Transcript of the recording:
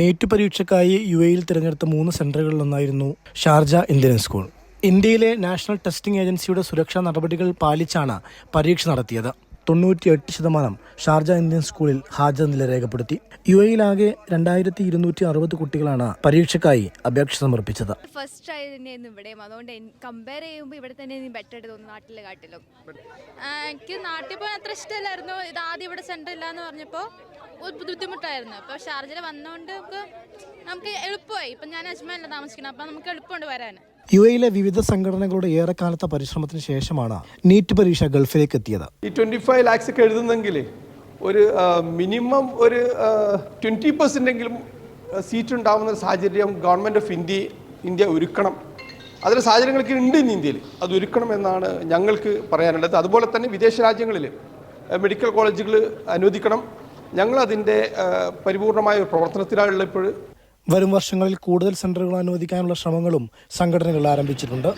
NEET പരീക്ഷയ്ക്കായി U എയിൽ തിരഞ്ഞെടുത്ത മൂന്ന് സെന്ററുകളിലൊന്നായിരുന്നു ഷാർജ ഇന്ത്യൻ സ്കൂൾ. ഇന്ത്യയിലെ നാഷണൽ ടെസ്റ്റിംഗ് ഏജൻസിയുടെ സുരക്ഷാ നടപടികൾ പാലിച്ചാണ് പരീക്ഷ നടത്തിയത്. തൊണ്ണൂറ്റിയെട്ട് ശതമാനം ഷാർജ ഇന്ത്യൻ സ്കൂളിൽ ഹാജർ നില രേഖപ്പെടുത്തി. യു എയിലാകെ രണ്ടായിരത്തി ഇരുന്നൂറ്റി അറുപത് കുട്ടികളാണ് പരീക്ഷയ്ക്കായി അപേക്ഷ സമർപ്പിച്ചത്. ഫസ്റ്റ് ആയി തന്നെയായിരുന്നു ഇവിടെയും. അതുകൊണ്ട് കമ്പയർ ചെയ്യുമ്പോൾ ഇവിടെ തന്നെ ബെറ്റർ തോന്നുന്നു നാട്ടിലെ കാട്ടിലും. എനിക്ക് നാട്ടിൽ പോകാൻ അത്ര ഇഷ്ടമല്ലായിരുന്നു. ഇത് ആദ്യം ഇവിടെ സെന്റർ ഇല്ല എന്ന് പറഞ്ഞപ്പോൾ ബുദ്ധിമുട്ടായിരുന്നു. അപ്പോൾ ഷാർജയിൽ വന്നതുകൊണ്ട് നമുക്ക് നമുക്ക് എളുപ്പമായി. ഇപ്പം ഞാൻ അജ്മാനിലാണ് താമസിക്കുന്നത് അപ്പം നമുക്ക് എളുപ്പമുണ്ട് വരാൻ യു എയിലെ വിവിധ സംഘടനകളുടെ ഏറെക്കാലത്തെ പരിശ്രമത്തിന് ശേഷമാണ് നീറ്റ് പരീക്ഷ ഗൾഫിലേക്ക് എത്തിയത്. ഈ ട്വന്റി ഫൈവ് ലാക്സ് ഒക്കെ എഴുതുന്നെങ്കിൽ ഒരു മിനിമം ഒരു ട്വന്റി പെർസെന്റെങ്കിലും സീറ്റ് ഉണ്ടാവുന്ന ഒരു സാഹചര്യം ഗവൺമെന്റ് ഓഫ് ഇന്ത്യ ഇന്ത്യ ഒരുക്കണം. അതിന് സാഹചര്യങ്ങളൊക്കെ ഉണ്ട് ഇന്ന് ഇന്ത്യയിൽ അത് ഒരുക്കണം എന്നാണ് ഞങ്ങൾക്ക് പറയാനുള്ളത്. അതുപോലെ തന്നെ വിദേശ രാജ്യങ്ങളിൽ മെഡിക്കൽ കോളേജുകൾ അനുവദിക്കണം. ഞങ്ങളതിന്റെ പരിപൂർണമായ ഒരു പ്രവർത്തനത്തിലാണുള്ള ഇപ്പോൾ വരും വർഷങ്ങളിൽ കൂടുതൽ സെന്ററുകൾ അനുവദിക്കാനുള്ള ശ്രമങ്ങളും സംഘടനകൾ ആരംഭിച്ചിട്ടുണ്ട്.